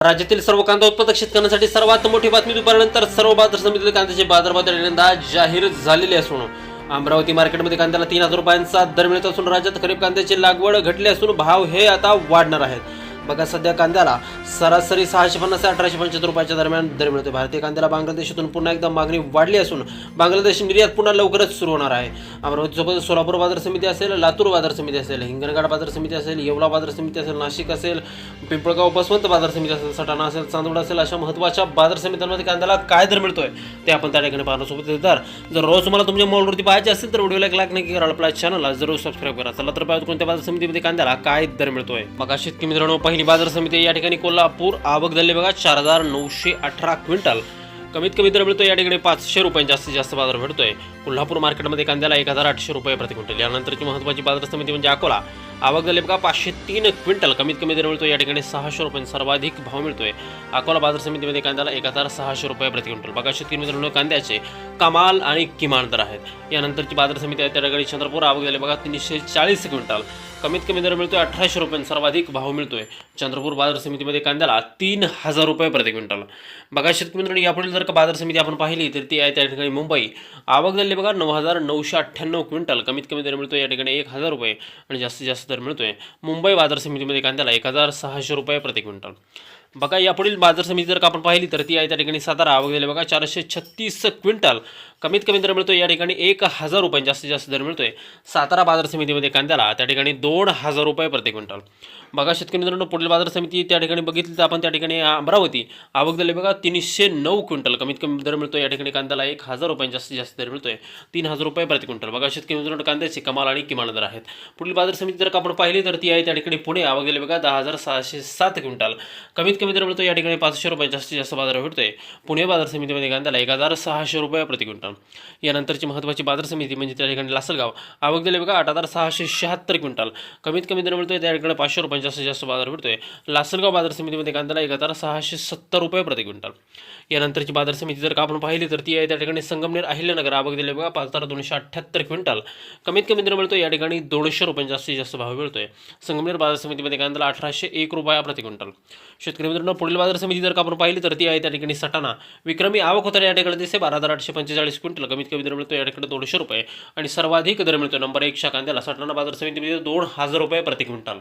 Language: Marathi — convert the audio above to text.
राज्यातील सर्व कांदा उत्पादक शेतकऱ्यांसाठी सर्वात मोठी बातमी दुपारनंतर सर्व बाजार समितीतील कांद्याचे बाजारभाव यंदा जाहीर झालेले असून अमरावती मार्केटमध्ये कांद्याला तीन हजार रुपयांचा दर मिळत असून राज्यात खरीप कांद्याची लागवड घटली असून भाव हे आता वाढणार आहेत. बघा सध्या कांद्याला सरासरी सहाशे पन्नास ते अठराशे पंच्याहत्तर रुपयाच्या दरम्यान दर मिळतो. भारतीय कांद्याला बांगलादेशातून पुन्हा एकदा मागणी वाढली असून बांगलादेश निर्यात पुन्हा लवकरच सुरू होणार आहे. अमरावतीसोबत सोलापूर बाजार समिती असेल लातूर बाजार समिती असेल हिंगणघाट बाजार समिती असेल येवला बाजार समिती असेल नाशिक असेल पिंपळगाव बसवंत बाजार समिती असेल सटाणा असेल चांदवड असेल अशा महत्त्वाच्या बाजार समित्यांमध्ये कांद्याला काय दर मिळतोय ते आपण त्या ठिकाणी पाहणार सोबत दर जर रोज तुम्हाला तुमच्या मॉलवरती पाहायचे असेल तर व्हिडिओला एक लाईक नाही करा. आपल्या चॅनलला जरूर सबस्क्राईब करा. चला तर पाहतो कोणत्या बाजार समितीमध्ये कांद्याला काय दर मिळतोय. मग शेतकरी मित्रांनो पहिली बाजार समिती या ठिकाणी सोलापूर आवक झाले बघा चार हजार नऊशे अठरा क्विंटल. कमीत कमी दर मिळतो या ठिकाणी पाचशे रुपये जास्तीत जास्त बाजार भेटतोय कोल्हापूर मार्केटमध्ये कांद्याला एक हजार आठशे रुपये प्रति क्विंटल. यानंतरची महत्त्वाची बाजार समिती म्हणजे अकोला. आवक झाली बघा पाचशे तीन क्विंटल. कमीत कमी दर मिळतो या ठिकाणी सहाशे रुपये सर्वाधिक भाव मिळतोय. अकोला बाजार समितीमध्ये कांद्याला एक हजार सहाशे रुपये प्रति क्विंटल. बघाशे तीन मित्रांनो कांद्याचे कमाल आणि किमान दर आहेत. यानंतरची बाजार समिती आहे त्या ठिकाणी चंद्रपूर. आवक झाली बघा तीनशे चाळीस क्विंटल. कमीत कमी दर मिळतोय अठराशे रुपये सर्वाधिक भाव मिळतोय. चंद्रपूर बाजार समितीमध्ये कांद्याला तीन हजार रुपये प्रति क्विंटल. बघा शेतकरी मित्रांनो यापुढील जर का बाजार समिती आपण पाहिली तर ती आहे त्या ठिकाणी मुंबई. आवक झाली बघा नऊ हजार नऊशे अठ्ठ्याण्णव क्विंटल. कमीत कमी दर मिळतोय या ठिकाणी एक हजार रुपये आणि जास्तीत जास्त दर मिळतोय. मुंबई बाजार समितीमध्ये कांद्याला एक हजार सहाशे रुपये प्रति क्विंटल. बघा यापुढील बाजार समिती जर का आपण पाहिली तर ती आहे त्या ठिकाणी सातारा आवक झाली बघा चारशे छत्तीस क्विंटल. कमीत कमी दर मिळतो या ठिकाणी एक हजार रुपये जास्तीत जास्त दर मिळतोय. सातारा बाजार समितीमध्ये कांद्याला त्या ठिकाणी दोन हजार रुपये प्रति क्विंटल. बघा शेतकरी मित्रांनो पुढील बाजार समिती त्या ठिकाणी बघितली तर आपण त्या ठिकाणी अमरावती आवक झाली बघा तीनशे नऊ क्विंटल. कमीत कमी दर मिळतो या ठिकाणी कांद्याला एक हजार रुपये जास्तीत जास्त दर मिळतोय तीन हजार रुपये प्रति क्विंटल. बघा शेतकरी मित्रांनो कांद्याचे कमाल आणि किमान दर आहेत. पुढील बाजार समिती जर का आपण पाहिली तर ती आहे त्या ठिकाणी पुणे आवक झाली बघा दहा हजार सहाशे सात क्विंटल. कमीत कमी दर मिळतो या ठिकाणी पाचशे रुपये जास्तीत जास्त बाजार भेटतोय. पुणे बाजार समितीमध्ये कांद्याला एक हजार सहाशे रुपये प्रति क्विंटल. यानंतरची महत्त्वाची बाजार समिती म्हणजे त्या ठिकाणी लासलगाव. आवक दिले बघा आठ हजार सहाशे शहात्तर क्विंटल. कमीत कमी दर मिळतोय त्या ठिकाणी पाचशे रुपये जास्तीत जास्त बाजार भेटतोय. लासलगाव बाजार समितीमध्ये कांद्याला एक हजार सहाशे सत्तर रुपये प्रति क्विंटल. यानंतरची बाजार समिती जर का आपण पाहिली तर ती आहे त्या ठिकाणी संगमनेर अहिल्यानगर. आवक दिले बघा पाच हजार दोनशे अठ्ठ्याहत्तर क्विंटल. कमीत कमी दर मिळतो या ठिकाणी दोनशे रुपये जास्तीत जास्त भाव मिळतोय. संगमनेर बाजार समितीमध्ये कांद्याला अठराशे एक रुपया प्रति क्विंटल. शेतकरी मित्रांनो पुढील बाजार समिती जर का आपण पाहिली तर ती आहे त्या ठिकाणी सटाणा. विक्रमी आवक होताना या ठिकाणी दिसते बारा हजार आठशे पंचेचाळीस क्विंटल. कमीत कमी दर मिळतो या ठिकाणी दोनशे रुपये. आणि सर्वाधिक दर मिळतो नंबर एकशा कांद्याला सटाणा बाजार समितीमध्ये दोन हजार रुपये प्रति क्विंटल.